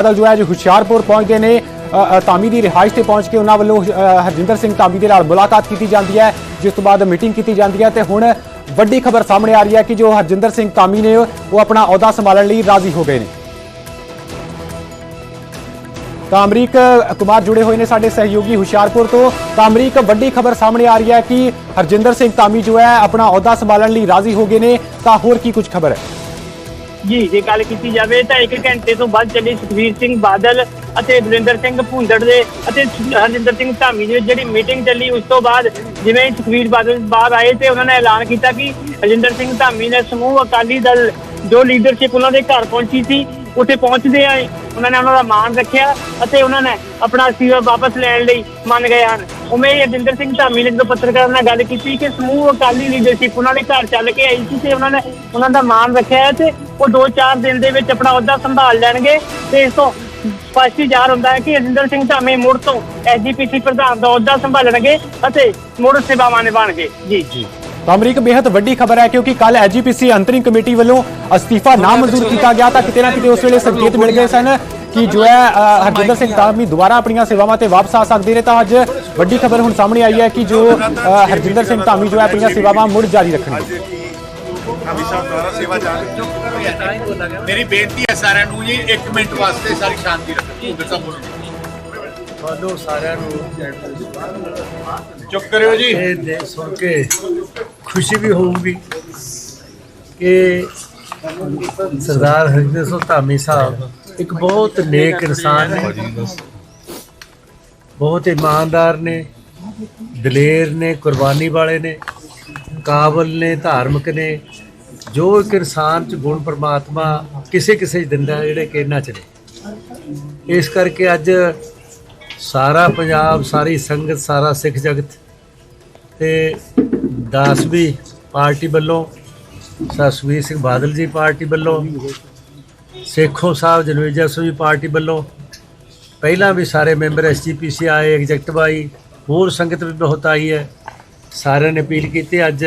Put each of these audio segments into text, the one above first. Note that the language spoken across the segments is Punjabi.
ਬਦਲ ਜੋ ਹੈ ਜੋ ਹੁਸ਼ਿਆਰਪੁਰ ਪਹੁੰਚਦੇ ਨੇ। ਧਾਮੀ ਦੀ ਰਿਹਾਇਸ਼ ਤੇ ਪਹੁੰਚ ਕੇ ਉਹਨਾਂ ਵੱਲੋਂ ਹਰਜਿੰਦਰ ਸਿੰਘ ਧਾਮੀ ਦੇ ਨਾਲ ਮੁਲਾਕਾਤ ਕੀਤੀ ਜਾਂਦੀ ਹੈ, ਜਿਸ ਤੋਂ ਬਾਅਦ ਮੀਟਿੰਗ ਕੀਤੀ ਜਾਂਦੀ ਹੈ ਤੇ ਹੁਣ ਵੱਡੀ ਖਬਰ ਸਾਹਮਣੇ ਆ ਰਹੀ ਹੈ ਕਿ ਜੋ ਹਰਜਿੰਦਰ ਸਿੰਘ ਧਾਮੀ ਨੇ, ਉਹ ਆਪਣਾ ਅਹੁਦਾ ਸੰਭਾਲਣ ਲਈ ਰਾਜ਼ੀ ਹੋ ਗਏ ਨੇ। ਤਾਂ ਅਮਰੀਕ ਕੁਮਾਰ ਜੁੜੇ ਹੋਏ ਨੇ ਸਾਡੇ ਸਹਿਯੋਗੀ ਹੁਸ਼ਿਆਰਪੁਰ ਤੋਂ। ਤਾਂ ਅਮਰੀਕ, ਵੱਡੀ ਖਬਰ ਸਾਹਮਣੇ ਆ ਰਹੀ ਹੈ ਕਿ ਹਰਜਿੰਦਰ ਸਿੰਘ ਧਾਮੀ ਜੋ ਹੈ, ਆਪਣਾ ਅਹੁਦਾ ਸੰਭਾਲਣ ਲਈ ਰਾਜ਼ੀ ਹੋ ਗਏ ਨੇ। ਤਾਂ ਹੋਰ ਕੀ ਕੁਝ ਖਬਰ ਹੈ? ਜੀ, ਜੇ ਗੱਲ ਕੀਤੀ ਜਾਵੇ ਤਾਂ 1 ਘੰਟੇ ਤੋਂ ਬਾਅਦ ਚੱਲੀ ਸੁਖਵੀਰ ਸਿੰਘ ਬਾਦਲ ਅਤੇ ਵਰਿੰਦਰ ਸਿੰਘ ਭੁੰਦੜ ਦੇ ਅਤੇ ਹਰਜਿੰਦਰ ਸਿੰਘ ਧਾਮੀ ਦੀ ਜਿਹੜੀ ਮੀਟਿੰਗ ਚੱਲੀ, ਉਸ ਤੋਂ ਬਾਅਦ ਜਿਵੇਂ ਹੀ ਸੁਖਵੀਰ ਬਾਦਲ ਬਾਹਰ ਆਏ ਤੇ ਉਹਨਾਂ ਨੇ ਐਲਾਨ ਕੀਤਾ ਕਿ ਹਰਜਿੰਦਰ ਸਿੰਘ ਧਾਮੀ ਨੇ ਸਮੂਹ ਅਕਾਲੀ ਦਲ ਜੋ ਲੀਡਰਸ਼ਿਪ ਉਹਨਾਂ ਦੇ ਘਰ ਪਹੁੰਚੀ ਸੀ ਉੱਥੇ ਪਹੁੰਚਦੇ ਆ ਉਹਨਾਂ ਨੇ ਉਹਨਾਂ ਦਾ ਮਾਣ ਰੱਖਿਆ ਅਤੇ ਉਹਨਾਂ ਨੇ ਆਪਣਾ ਅਸਤੀਫਾ ਵਾਪਸ ਲੈਣ ਲਈ ਮੰਨ ਗਏ ਹਨ। ਉਵੇਂ ਹੀ ਹਰਜਿੰਦਰ ਸਿੰਘ ਧਾਮੀ ਨੇ ਜਦੋਂ ਪੱਤਰਕਾਰਾਂ ਨਾਲ ਗੱਲ ਕੀਤੀ ਕਿ ਸਮੂਹ ਅਕਾਲੀ ਲੀਡਰਸ਼ਿਪ ਉਹਨਾਂ ਦੇ ਘਰ ਚੱਲ ਕੇ ਆਈ ਸੀ ਤੇ ਉਹਨਾਂ ਨੇ ਉਹਨਾਂ ਦਾ ਮਾਣ ਰੱਖਿਆ ਤੇ ਉਹ 2-4 ਦਿਨ ਦੇ ਵਿੱਚ ਆਪਣਾ ਅਹੁਦਾ ਸੰਭਾਲ ਲੈਣਗੇ ਤੇ ਇਸ ਤੋਂ ਸਪਸ਼ਟ ਹੀ ਜ਼ਾਹਰ ਹੁੰਦਾ ਹੈ ਕਿ ਹਰਜਿੰਦਰ ਸਿੰਘ ਧਾਮੀ ਮੁੜ ਤੋਂ ਐਸਜੀਪੀਸੀ ਪ੍ਰਧਾਨ ਦਾ ਅਹੁਦਾ ਸੰਭਾਲਣਗੇ ਅਤੇ ਮੁੜ ਸੇਵਾਵਾਂ ਨਿਭਾਉਣਗੇ। ਜੀ। ਜੀ। ਤਾਂ ਅਮਰੀਕ ਬੇहद ਵੱਡੀ ਖਬਰ ਹੈ ਕਿਉਂਕਿ ਕੱਲ ਐਜੀਪੀਸੀ ਅੰਤਰਿੰਗ ਕਮੇਟੀ ਵੱਲੋਂ ਅਸਤੀਫਾ ਨਾ ਮਨਜ਼ੂਰ ਕੀਤਾ ਗਿਆ ਤਾਂ ਕਿਤੇ ਨਾ ਕਿਤੇ ਉਸ ਵੇਲੇ ਸੰਕੇਤ ਮਿਲ ਗਏ ਸਨ ਕਿ ਜੋ ਹੈ ਹਰਜਿੰਦਰ ਸਿੰਘ ਧਾਮੀ ਦੁਬਾਰਾ ਆਪਣੀਆਂ ਸੇਵਾਵਾਂ ਤੇ ਵਾਪਸ ਆ ਸਕਦੇ ਨੇ ਤਾਂ ਅੱਜ ਵੱਡੀ ਖਬਰ ਹੁਣ ਸਾਹਮਣੇ ਆਈ ਹੈ ਕਿ ਜੋ ਹਰਜਿੰਦਰ ਸਿੰਘ ਧਾਮੀ ਜੋ ਹੈ ਆਪਣੀਆਂ ਸੇਵਾਵਾਂ ਮੁੜ ਜਾਰੀ ਰੱਖਣਗੇ। ਹਮੇਸ਼ਾ ਦੁਆਰਾ ਸੇਵਾ ਜਾਰੀ ਮੇਰੀ ਬੇਨਤੀ ਹੈ ਸਾਰਿਆਂ ਨੂੰ ਜੀ 1 ਮਿੰਟ ਵਾਸਤੇ ਸਾਰੀ ਸ਼ਾਂਤੀ ਰੱਖੋ। ਦੱਸਾਂ ਬੋਲੋ। ਤੁਹਾਨੂੰ ਸਾਰਿਆਂ ਨੂੰ ਚੁੱਪ ਕਰਿਓ ਜੀ। ਇਹ ਦੇ ਸੁਣ ਕੇ ਖੁਸ਼ੀ ਵੀ ਹੋਊਗੀ ਕਿ ਸਰਦਾਰ ਹਰਿੰਦਰ ਸਿੰਘ ਧਾਮੀ ਸਾਹਿਬ ਇੱਕ ਬਹੁਤ ਨੇਕ ਇਨਸਾਨ ਨੇ, ਬਹੁਤ ਇਮਾਨਦਾਰ ਨੇ, ਦਲੇਰ ਨੇ, ਕੁਰਬਾਨੀ ਵਾਲੇ ਨੇ, ਕਾਬਲ ਨੇ, ਧਾਰਮਿਕ ਨੇ, ਜੋ ਇੱਕ ਇਨਸਾਨ ਚ ਗੁਣ ਪਰਮਾਤਮਾ ਕਿਸੇ ਕਿਸੇ ਦਿੰਦਾ ਜਿਹੜੇ ਕਿ ਇਹਨਾਂ ਚ ਨੇ। ਇਸ ਕਰਕੇ ਅੱਜ ਸਾਰਾ ਪੰਜਾਬ, ਸਾਰੀ ਸੰਗਤ, ਸਾਰਾ ਸਿੱਖ ਜਗਤ ਤੇ ਦਾਸਵੀ ਪਾਰਟੀ ਵੱਲੋਂ ਸਸਵੀਰ ਸਿੰਘ ਬਾਦਲ ਜੀ ਪਾਰਟੀ ਵੱਲੋਂ, ਸੇਖੋਂ ਸਾਹਿਬ ਜਨਵੇਜਾ ਸਿੰਘ ਪਾਰਟੀ ਵੱਲੋਂ, ਪਹਿਲਾਂ ਵੀ ਸਾਰੇ ਮੈਂਬਰ ਐਸਜੀਪੀਸੀ ਆਏ, ਐਗਜ਼ੈਕਟਿਵ ਆਈ, ਹੋਰ ਸੰਗਤ ਵੀ ਬਹੁਤ ਆਈ ਹੈ। ਸਾਰਿਆਂ ਨੇ ਅਪੀਲ ਕੀਤੀ, ਅੱਜ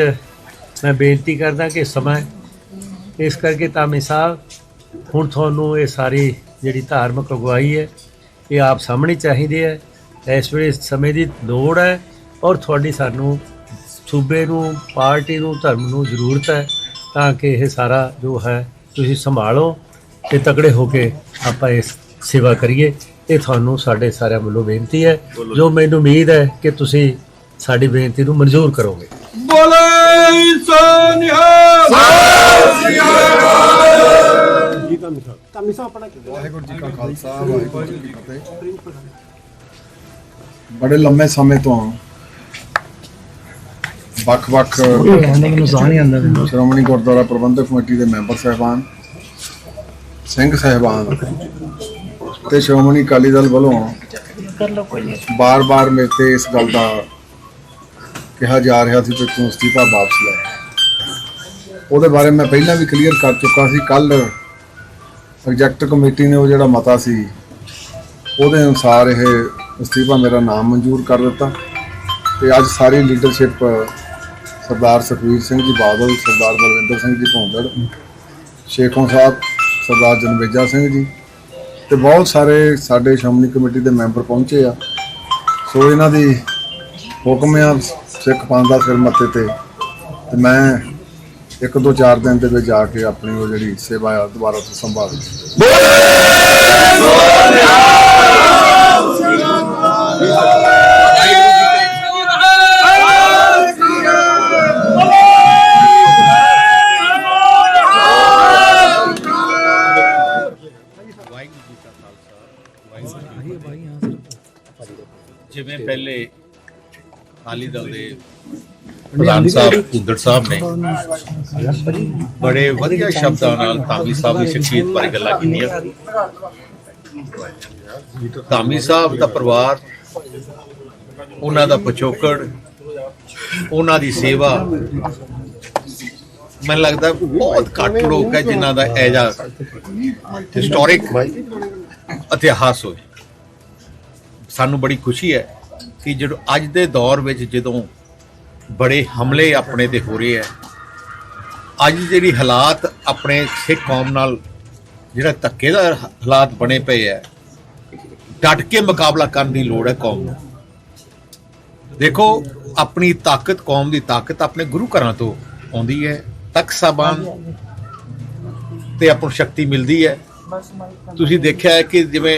ਮੈਂ ਬੇਨਤੀ ਕਰਦਾ ਕਿ ਸਮਾਂ ਇਸ ਕਰਕੇ ਤਾਮੀ ਸਾਹਿਬ, ਹੁਣ ਤੁਹਾਨੂੰ ਇਹ ਸਾਰੀ ਜਿਹੜੀ ਧਾਰਮਿਕ ਅਗਵਾਈ ਹੈ, ਇਹ ਆਪ ਸਾਹਮਣੇ ਚਾਹੀਦੀ ਹੈ। ਇਸ ਵੇਲੇ ਸਮੇਂ ਦੀ ਲੋੜ ਹੈ ਔਰ ਤੁਹਾਡੀ ਸਾਨੂੰ ਸੂਬੇ ਨੂੰ ਪਾਰਟੀ ਨੂੰ ਧਰਮ ਨੂੰ ਜ਼ਰੂਰਤ ਹੈ ਤਾਂ ਕਿ ਇਹ ਸਾਰਾ ਜੋ ਹੈ ਤੁਸੀਂ ਸੰਭਾਲੋ ਤੇ ਤਕੜੇ ਹੋ ਕੇ ਆਪਾਂ ਇਸ ਸੇਵਾ ਕਰੀਏ। ਇਹ ਤੁਹਾਨੂੰ ਸਾਡੇ ਸਾਰਿਆਂ ਵੱਲੋਂ ਬੇਨਤੀ ਹੈ। ਜੋ ਮੈਨੂੰ ਉਮੀਦ ਹੈ ਕਿ ਤੁਸੀਂ ਸਾਡੀ ਬੇਨਤੀ ਨੂੰ ਮਨਜ਼ੂਰ ਕਰੋਗੇ। ਵਾਹਿਗੁਰੂ ਜੀ ਕਾ ਖਾਲਸਾ ਵਾਹਿਗੁਰੂ ਜੀ ਕੀ ਫਤਿਹ। ਬੜੇ ਲੰਮੇ ਸਮੇਂ ਤੋਂ ਵੱਖ-ਵੱਖ ਸ਼੍ਰੋਮਣੀ ਗੁਰਦੁਆਰਾ ਪ੍ਰਬੰਧਕ ਕਮੇਟੀ ਦੇ ਮੈਂਬਰ ਸਹਿਬਾਨ ਸਿੰਘ ਸਹਿਬਾਨ ਤੇ ਸ਼੍ਰੋਮਣੀ ਅਕਾਲੀ ਦਲ ਵੱਲੋਂ ਬਾਰ-ਬਾਰ ਮੇਰੇ ਤੇ ਇਸ ਗੱਲ ਦਾ ਕਿਹਾ ਜਾ ਰਿਹਾ ਸੀ ਕਿ ਤੂੰ ਅਸਤੀਫਾ ਵਾਪਸ ਲੈ। ਉਹਦੇ ਬਾਰੇ ਮੈਂ ਪਹਿਲਾਂ ਵੀ ਕਲੀਅਰ ਕਰ ਚੁੱਕਾ ਸੀ। ਕੱਲ ਐਗਜ਼ੈਕਟਿਵ ਕਮੇਟੀ ਨੇ ਉਹ ਜਿਹੜਾ ਮਤਾ ਸੀ ਉਹਦੇ ਅਨੁਸਾਰ ਇਹ ਅਸਤੀਫਾ ਮੇਰਾ ਨਾਮ ਮਨਜ਼ੂਰ ਕਰ ਦਿੱਤਾ ਤੇ ਅੱਜ ਸਾਰੀ ਲੀਡਰਸ਼ਿਪ ਸਰਦਾਰ ਸੁਖਵੀਰ ਸਿੰਘ ਜੀ ਬਾਦਲ, ਸਰਦਾਰ ਬਲਵਿੰਦਰ ਸਿੰਘ ਜੀ ਭੌਂਦੜ, ਸ਼ੇਖੋਂ ਸਾਹਿਬ, ਸਰਦਾਰ ਜਨਵੇਜਾ ਸਿੰਘ ਜੀ ਤੇ ਬਹੁਤ ਸਾਰੇ ਸਾਡੇ ਸ਼੍ਰੋਮਣੀ ਕਮੇਟੀ ਦੇ ਮੈਂਬਰ ਪਹੁੰਚੇ ਆ। ਸੋ ਇਹਨਾਂ ਦੀ ਹੁਕਮ ਆ ਸਿੱਖ ਪੰਥ ਦਾ ਸਿਰ ਮੱਥੇ ਤੇ ਤੇ ਮੈਂ ਇੱਕ ਦੋ ਚਾਰ ਦਿਨ ਦੇ ਵਿੱਚ ਜਾ ਕੇ ਆਪਣੀ ਉਹ ਜਿਹੜੀ ਸੇਵਾ ਆ ਦੁਬਾਰਾ ਤੋਂ ਸੰਭਾਲ ਜਿਵੇਂ ਪਹਿਲੇ ਅਕਾਲੀ ਦਲ ਦੇ ਪ੍ਰਧਾਨ ਸਾਹਿਬ ਕੁੰਦੜ ਸਾਹਿਬ ਨੇ ਬੜੇ ਵਧੀਆ ਸ਼ਬਦਾਂ ਨਾਲ ਧਾਮੀ ਸਾਹਿਬ ਦੀ ਸ਼ਖਸੀਅਤ ਬਾਰੇ ਗੱਲਾਂ ਕੀਤੀਆਂ। ਧਾਮੀ ਸਾਹਿਬ ਦਾ ਪਰਿਵਾਰ ਉਹਨਾਂ ਦਾ ਪਿਛੋਕੜ ਉਹਨਾਂ ਦੀ ਸੇਵਾ ਮੈਨੂੰ ਲੱਗਦਾ ਬਹੁਤ ਘੱਟ ਲੋਕ ਹੈ ਜਿਨ੍ਹਾਂ ਦਾ ਐਜਾ ਹਿਸਟੋਰਿਕ ਇਤਿਹਾਸ ਹੋਵੇ। ਸਾਨੂੰ ਬੜੀ ਖੁਸ਼ੀ ਹੈ ਕਿ ਜਦੋਂ ਅੱਜ ਦੇ ਦੌਰ ਵਿੱਚ ਜਦੋਂ ਬੜੇ ਹਮਲੇ ਆਪਣੇ ਤੇ ਹੋ ਰਹੇ ਹੈ ਅੱਜ ਜਿਹੜੀ ਹਾਲਾਤ ਆਪਣੇ ਸਿੱਖ ਕੌਮ ਨਾਲ ਜਿਹੜਾ ਧੱਕੇ ਦਾ ਹਾਲਾਤ ਬਣੇ ਪਏ ਐ ਡਟ ਕੇ ਮੁਕਾਬਲਾ ਕਰਨ ਦੀ ਲੋੜ ਹੈ ਕੌਮ ਨੂੰ। ਦੇਖੋ, ਆਪਣੀ ਤਾਕਤ, ਕੌਮ ਦੀ ਤਾਕਤ ਆਪਣੇ ਗੁਰੂ ਘਰਾਂ ਤੋਂ ਆਉਂਦੀ ਹੈ, ਤਖਤ ਸਾਹਿਬਾਨ ਤੇ ਆਪਾਂ ਨੂੰ ਸ਼ਕਤੀ ਮਿਲਦੀ ਹੈ। ਤੁਸੀਂ ਦੇਖਿਆ ਹੈ ਕਿ ਜਿਵੇਂ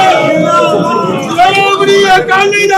干你的